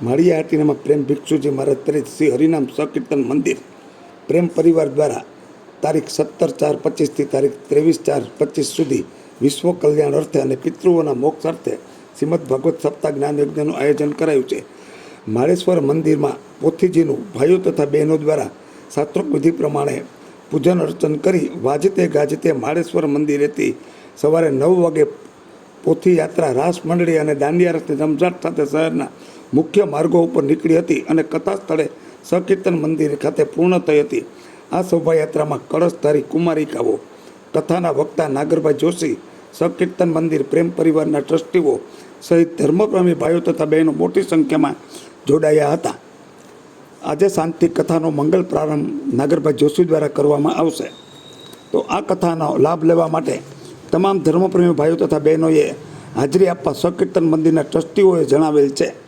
માળિયા હાટીનામાં પ્રેમ ભિક્ષુજી મહારાજ પ્રેરિત શ્રી હરિનામ સકીર્તન મંદિર. પ્રેમ પરિવાર દ્વારા તારીખ સત્તર ચાર પચીસથી તારીખ ત્રેવીસ ચાર પચીસ સુધી વિશ્વ કલ્યાણ અર્થે અને પિતૃઓના મોક્ષ અર્થે શ્રીમદ ભગવત સપ્તાહ જ્ઞાન યજ્ઞનું આયોજન કરાયું છે. માળેશ્વર મંદિરમાં પોથીજીનું ભાઈઓ તથા બહેનો દ્વારા શાસ્ત્રોક વિધિ પ્રમાણે પૂજન અર્ચન કરી વાજતે ગાજતે માળેશ્વર મંદિરેથી સવારે નવ વાગે પોથી યાત્રા રાસ મંડળી અને દાંડિયા રથની રમઝાટ સાથે શહેરના મુખ્ય માર્ગો ઉપર નીકળી હતી અને કથા સ્થળે સકીર્તન મંદિર ખાતે પૂર્ણ થઈ હતી. આ શોભાયાત્રામાં કળશધારી કુમારિકાઓ, કથાના વક્તા નાગરભાઈ જોશી, સકીર્તન મંદિર પ્રેમ પરિવારના ટ્રસ્ટીઓ સહિત ધર્મપ્રેમી ભાઈઓ તથા બહેનો મોટી સંખ્યામાં જોડાયા હતા. આજે શાંતિ કથાનો મંગલ પ્રારંભ નાગરભાઈ જોશી દ્વારા કરવામાં આવશે. તો આ કથાનો લાભ લેવા માટે તમામ ધર્મપ્રેમી ભાઈઓ તથા બહેનોએ હાજરી આપવા સકીર્તન મંદિરના ટ્રસ્ટીઓએ જણાવેલ છે.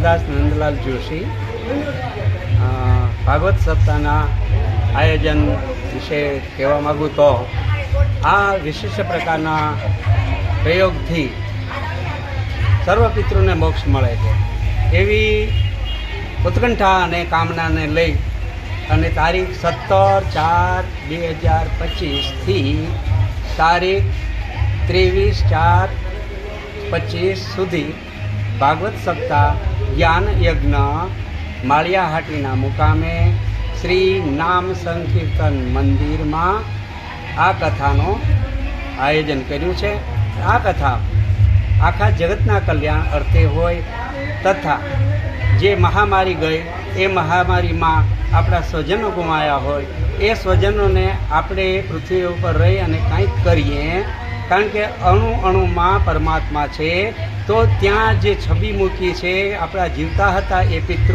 હું નંદલાલ જોશી. ભાગવત સપ્તાહના આયોજન વિશે કહેવા માગું તો આ વિશિષ્ટ પ્રકારના પ્રયોગથી સર્વ પિતૃને મોક્ષ મળે છે. એવી ઉત્કંઠા અને કામનાને લઈ અને તારીખ સત્તર ચાર બે હજાર પચીસથી તારીખ ત્રેવીસ ચાર પચીસ સુધી ભાગવત સપ્તાહ જ્ઞાન યજ્ઞ માળિયાહાટીના મુકામે શ્રી નામ સંકીર્તન મંદિરમાં આ કથાનો આયોજન કર્યું છે. આ કથા આખા જગતના કલ્યાણ અર્થે હોય તથા જે મહામારી ગઈ, એ મહામારીમાં આપણા સ્વજનો ગુમાયા હોય, એ સ્વજનોને આપણે પૃથ્વી ઉપર રહી અને કંઈક કરીએ કારણ કે અણુ અણુમાં પરમાત્મા છે તો ત્યાં જે છબી મૂકી છે આપણા જીવતા હતા એ પિતૃ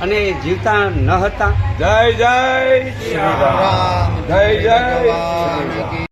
અને જીવતા ન હતા. જય જય જય જય